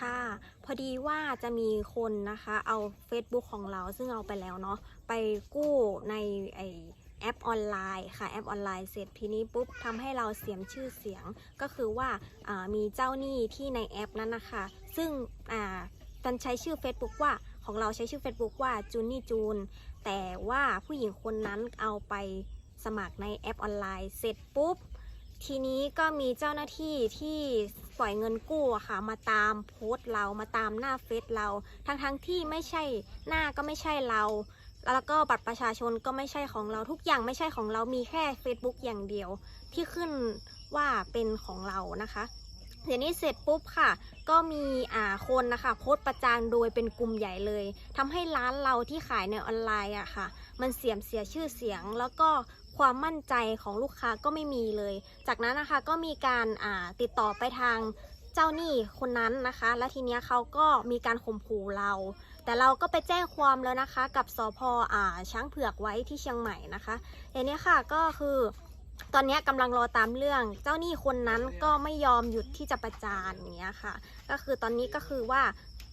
ค่ะ พอดีว่าจะมีคนนะคะเอา Facebook ของเราซึ่งเอาไปแล้วเนาะไปกู้ในไอแอปออนไลน์ค่ะแอปออนไลน์เสร็จทีนี้ปุ๊บทำให้เราเสียมชื่อเสียงก็คือว่าามีเจ้าหนี้ที่ในแอปนั้นนะคะ ซึ่งอ่ามันใช้ชื่อ Facebook ว่าของเราใช้ชื่อ Facebook ว่าจูนนี่จูนแต่ว่าผู้หญิงคนนั้นเอาไปสมัครในแอปออนไลน์เสร็จปุ๊บ ทีนี้ก็มีเจ้าหน้าที่ที่ปล่อยเงินกู้ค่ะ มาตามโพสต์เรามาตามหน้าเฟซเราทั้งทั้งๆที่ไม่ใช่หน้าก็ไม่ใช่เรา แล้วก็บัตรประชาชนก็ไม่ใช่ของเราทุกอย่างไม่ใช่ของเรามีแค่ Facebook อย่างเดียว ที่ขึ้นว่าเป็นของเรานะคะ เดี๋ยวนี้เสร็จปุ๊บค่ะ ก็มีอ่าคนนะคะโพสต์ประจานโดยเป็นกลุ่มใหญ่เลยทำให้ร้านเราที่ขายในออนไลน์อะค่ะ มันเสียมเสียชื่อเสียง แล้วก็ความมั่นใจของลูกค้าก็ไม่มีเลย จากนั้นนะคะก็มีการอ่าติดต่อไปทางเจ้าหนี้คนนั้นนะคะ แล้วทีเนี้ยเขาก็มีการข่มขู่เรา แต่เราก็ไปแจ้งความแล้วนะคะ กับสพอ่าช้างเผือกไว้ที่เชียงใหม่นะคะเดี๋ยวนี้ค่ะก็คือ ตอนนี้ยกำลังรอตามเรื่อง เจ้าหนี้คนนั้นก็ไม่ยอมหยุดที่จะประจานอย่างเงี้ยค่ะ ก็คือตอนนี้ก็คือว่า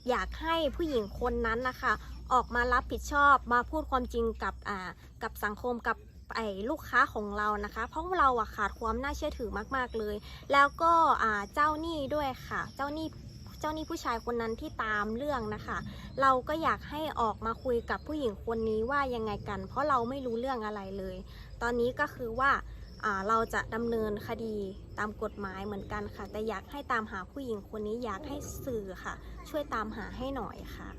อยากให้ผู้หญิงคนนั้นนะคะ ออกมารับผิดชอบมาพูดความจริงกับอ่ากับสังคมกับไอ้ลูกค้าของเรานะคะ เพราะเราอะขาดความน่าเชื่อถือมาก ๆเลย แล้วก็อ่าเจ้าหนี้ด้วยค่ะ เจ้าหนี้เจ้าหนี้ผู้ชายคนนั้นที่ตามเรื่องนะคะ เราก็อยากให้ออกมาคุยกับผู้หญิงคนนี้ว่ายังไงกัน เพราะเราไม่รู้เรื่องอะไรเลย ตอนนี้ก็คือว่า เราจะดำเนินคดีตามกฎหมายเหมือนกันค่ะ แต่อยากให้ตามหาผู้หญิงคนนี้อยากให้สื่อค่ะ ช่วยตามหาให้หน่อยค่ะ